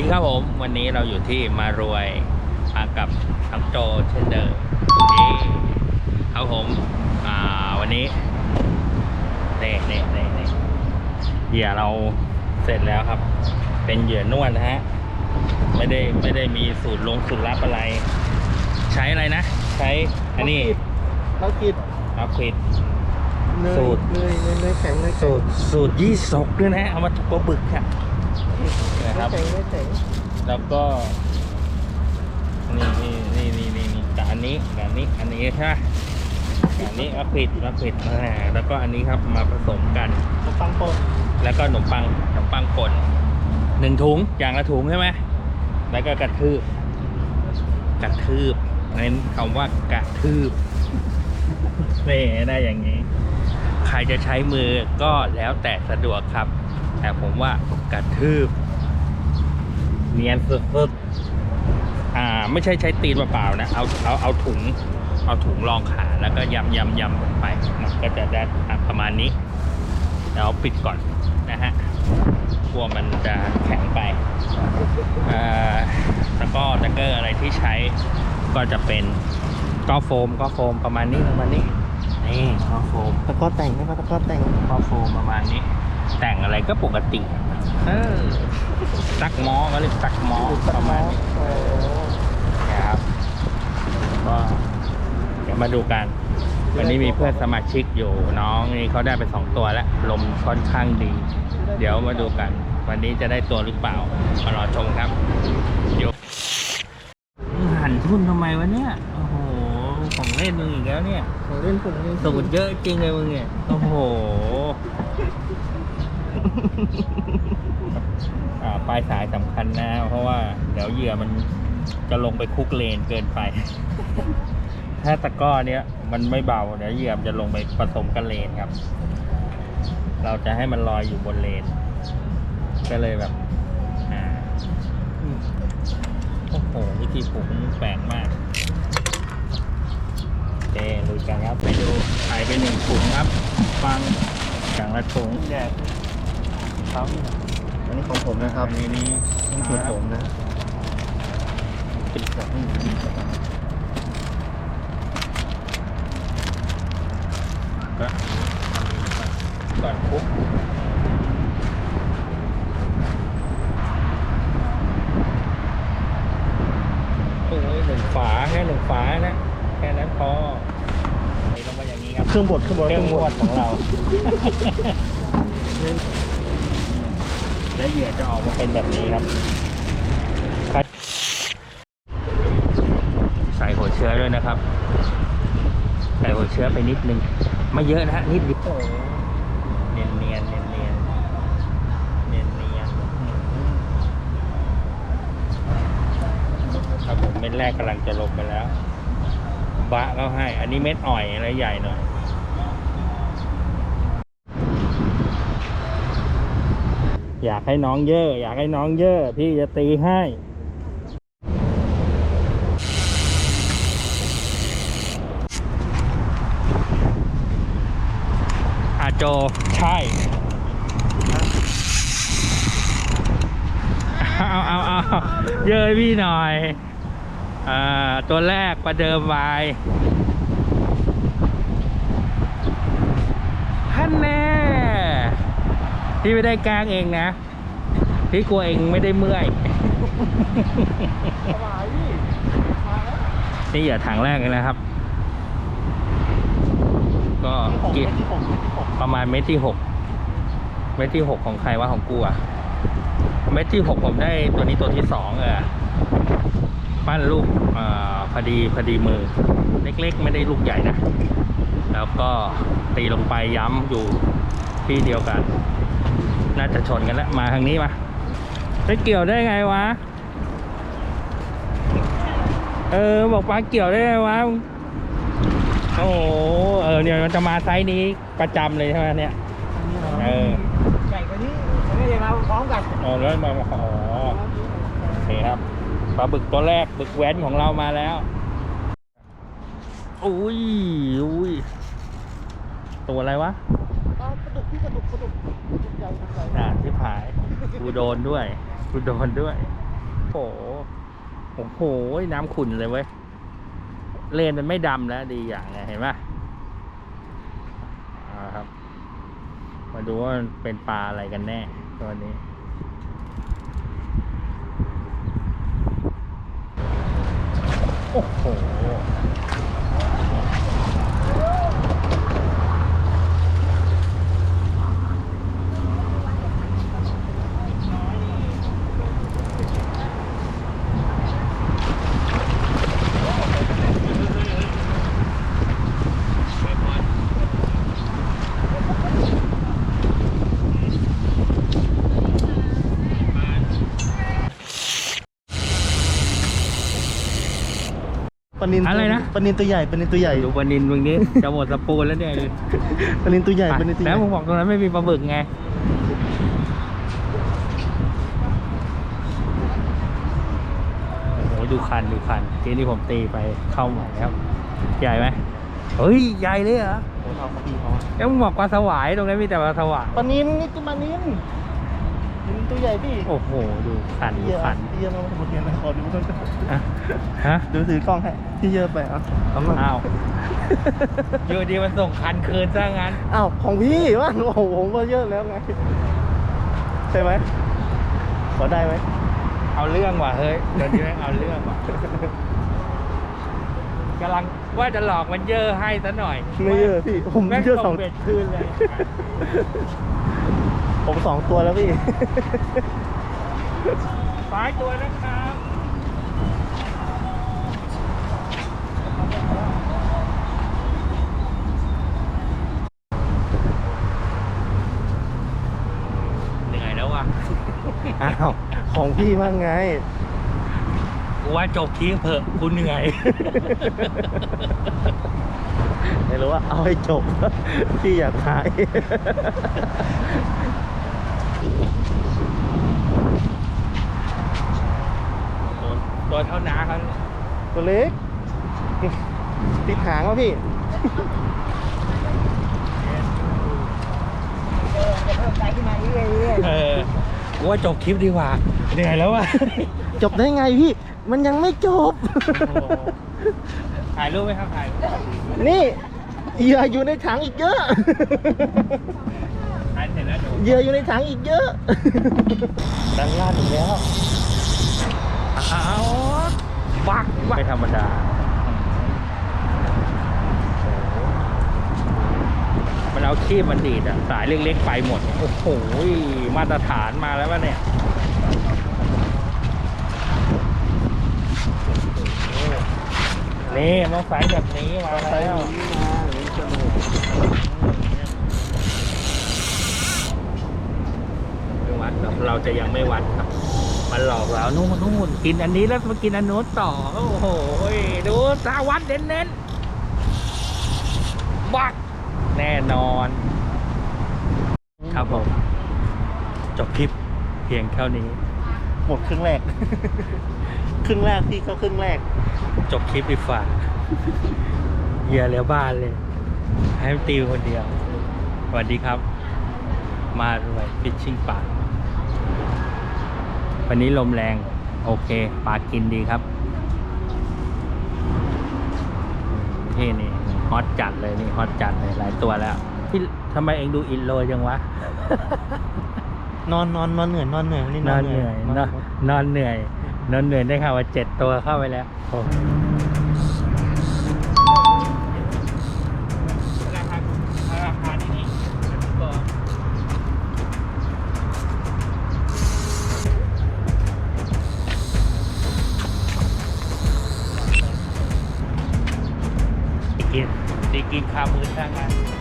วัสดีครับผม วันนี้เราอยู่ที่มารวยมากับทั้งโจเช่นเดิมนี่ครับผมอ่าวันนี้เน่เน่เน่เน่เหยื่อเราเสร็จแล้วครับ เป็นเหยื่อนวดนะฮะไม่ได้ไม่ได้มีสูตรลงสูตรลับอะไร ใช้อะไรนะ ใช้อันนี้เขากินอัควิด เนยสูตร เนยเนยเนยแข็งเนยแข็สูงตรสูตรยี่สกด้วยนะเอามาทุบปลาบึกครับ นะครับเนยแข็งเนยแข็งแล้วก็ นี่นี่นี่นี่นี่นี่กับอันนี้กับอันนี้อันนี้ใช่ไหมกับอันนี้อัควิดอัควิดอ่าแล้วก็อันนี้ครับมาผสมกัน ขนมปังโปนแล้วก็ขนมปังขนมปังป่นหนึ่งถุงอย่างละถุงใช่ไหมแล้วก็กระทืบ กระทืบเน้นคำว่ากระทืบนี่ได้อย่างนี้ ใครจะใช้มือก็แล้วแต่สะดวกครับ แต่ผมว่ากระทืบ เนียนสุดๆอ่า ไม่ใช่ใช้ตีนเปล่าๆนะ เอาเอาเอาถุง เอาถุงรองขาแล้วก็ยำยำยำลงไปมันก็จะได้อะประมาณนี้เดี๋ยวปิดก่อนนะฮะกลัวมันจะแข็งไปเอ่อแล้วก็ตะเกอร์อะไรที่ใช้ก็จะเป็นก็โฟมก็โฟมประมาณนี้ประมาณนี้นี่ก็โฟมตะกร้อแต่งใช่ไหมตะกร้อแต่งก็โฟมประมาณนี้ แต่งอะไรก็ปกติเออซักหมอก็เรียกซักหมอประมาณนี้โอ้นะครับก็เดี๋ยวมาดูกัน วันนี้มีเพื่อนสมาชิกอยู่น้องนี่เขาได้ไปสองตัวแล้ว ลมค่อนข้างดี เดี๋ยวมาดูกัน วันนี้จะได้ตัวหรือเปล่ามารอชมครับเดี๋ยวมึงหันทุนทำไมวะเนี่ยโอ้โหของเล่นมึงอีกแล้วเนี่ยของเล่นผมนี่สูตรเยอะจริงเลยมึงเนี่ยโอ้โหอ่า ปลายสายสำคัญนะ เพราะว่าเดี๋ยวเหยื่อมันจะลงไปคุกเลนเกินไป ถ้าตะก้อเนี้ยมันไม่เบาเดี๋ยวเหยื่อมนจะลงไปผสมกันเลนครับ เราจะให้มันลอยอยู่บนเลน ก็เลยแบบอ่าโอ้โหวิธีปลูกแปลกมากโอเคลุยกันครับไปดูใส่ไปหนึ่งถุงครับ ฟังอย่างละถุงแดด ครับอันนี้ของผมนะครับอันนี้นี่นี่คือผมนะปิดก่อนก็ก่อนคุกโอ้ยหนึ่งฝาแค่หนึ่งฝานะ แค่นั้นพอใส่ลงไปอย่างนี้ครับ เครื่องบดเครื่องบดเครื่องนวดของเรา และเหยื่อจะออกมาเป็นแบบนี้ครับใส่หัวเชื้อด้วยนะครับ ใส่หัวเชื้อไปนิดนึง ไม่เยอะนะฮะนิดเดียวเนียนเนียนเนียนเนียนเนียนเนียนครับผมเม็ดแรกกำลังจะลงไปแล้ว บะเขาให้ อันนี้เม็ดอ่อยอะไรใหญ่หน่อย อยากให้น้องเยอะ อยากให้น้องเยอะ พี่จะตีให้อาโจใช่ เอาเอาเอาเยอะให้พี่หน่อย อ่า ตัวแรกประเดิมไวายฮันแน่ พี่ไม่ได้กลางเองนะ พี่กลัวเองไม่ได้เมื่อยสบายพี่มาแล้วนี่อย่าถังแรกเลยนะครับ ก็ของกิเม็ดที่ผมเม็ดที่ผมประมาณเม็ดที่หกเม็ดที่หกของใครวะของกูอะเม็ดที่หกผมได้ตัวนี้ตัวที่สองเออปั้นลูกเอ่อพอดีพอดีมือ เล็กๆ ไม่ได้ลูกใหญ่นะ แล้วก็ตีลงไปย้ำอยู่ที่เดียวกัน น่าจะชนกันแล้วมาทางนี้มาไปเกี่ยวได้ไงวะ เออบอกปลาเกี่ยวได้ไงวะ โอ้โห เออเนี่ยมันจะมาไซส์นี้ประจำเลยใช่ไหมเนี่ย เออ ใหญ่กว่านี้ผมไม่ได้มาพร้อมกันอ๋อแล้วมาอ๋อโอเคครับปลาบึกตัวแรกบึกแว้นของเรามาแล้ว อุ้ยอุ้ยตัวอะไรวะ ปลาดุกพี่าดุกปลาดุกปลาดุกใหญ่ปลาดุกใหญ่อ่าที่ผายกูโดนด้วยกูโดนด้วยโอ้โหโอ้โหน้ำขุ่นเลยเว้ยเลนมันไม่ดำแล้วดีอย่างไงเห็นปะอ่าครับ มาดูว่ามันเป็นปลาอะไรกันแน่ตัวนี้โอ้โห นินตัวอะไรนะ ปลานินตัวใหญ่ปลานินตัวใหญ่ดูปลานินมึงนี้จะหมดสปูนแล้วเนี่ยปลานินตัวใหญ่ปลานินตัวใหแล้ญ่วมึงบอกตรงนั้นไม่มีปลาบึกไงโอ้โหดูคันดูคันทีนี้ผมตีไปเข้าใหม่ครับ ใหญ่ไหมเฮ้ยใหญ่เลยเหรอโอ้เท่าเขาพี่เขาแล้วมึงบอกปลาสวายตรงนั้นมีแต่ปลาสวายปลานินนี่ตัวปลานิน ปลานินตัวใหญ่พี่โอ้โห ดูคันดูเยอะคันเยอะมากหมดเงินนะขอดูด้วยอะฮะดูถือกล้องให้ที่เยอะไปเอะอ้าวอยู่ดีมันส่งคันคืนซะงั้นอ้าวของพี่วะโอ้โหผมก็เยอะแล้วไงใช่ไหมขอได้ไหมเอาเรื่องว่ะเฮ้ยเดี๋ยวนี้แม่งเอาเรื่องว่ะกำลังว่าจะหลอกมันเยอะให้ซะหน่อยไม่เยอะพี่ผมแม่งเยอะสส่องง เบ็ดคืนเลย ผมสองตัวแล้วพี่สายตัวนะครับ เหนื่อยแล้วว่ะอ้าว ของพี่บ้างไง กูว่าจบทีเถอะกูเหนื่อย ไม่รู้ว่าเอาให้จบ พี่อยากขาย ตัวตัวเท่าน้าเขาเนี่ยตัวเล็ก ติดหางวะพี่เออกูว่าจบคลิปดีกว่าเหนื่อยแล้วว่ะจบได้ไงพี่ มันยังไม่จบโอ้โหถ่ายรูปไหมครับถ่ายรูปนี่เหยื่ออยู่ในถังอีกเยอะถ่ายเสร็จแล้วเดี๋ยวเหยื่ออยู่ในถังอีกเยอะดังล่าดอีกแล้ว เอา บักบักไม่ธรรมดา มันเอาขี้มันดีดอะสายเล็กๆไปหมด โอ้โห มาตรฐานมาแล้ววะเนี่ยนี่มาสายแบบนี้มาแล้วไม่วัดเราจะยังไม่วัดครับ มันหลอกเรานู่นนู่นกินอันนี้แล้วมากินอันโน้นต่อ โอ้โหดูตาวัดเน้นๆบักแน่นอน ครับผม จบคลิปเพียงเท่านี้ หมดครึ่งแรก ครึ่งแรกพี่ก็ครึ่งแรก จบคลิปดีฝ่าเหยื่อเหลือบ้านเลย ให้มันตีคนเดียว สวัสดีครับ มาด้วยฟิชชิ่งป่า วันนี้ลมแรง โอเคปลากินดีครับอืมที่นี่ฮอตจัดเลยนี่ฮอตจัดเลยหลายตัวแล้ว พี่ทำไมเองดูอินโรยจังวะ นอนนอนนอนเหนื่อยนอนเหนื่อยวันนี้นอนเหนื่อยนนออนนนอนเหนื่อยนอนเหนื่อยได้ค่ะว่าเจ็ดตัวเข้าไปแล้ว คามือช่างงานเ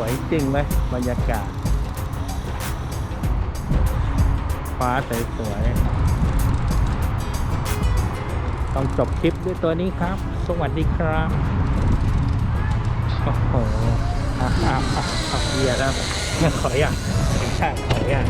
วยจริงไหมบรรยากาศ ฟ้าสวยๆต้องจบคลิปด้วยตัวนี้ครับ สวัสดีครับโอ้โหอะอะอะอะเบียร์แล้วขออย่างขออย่าง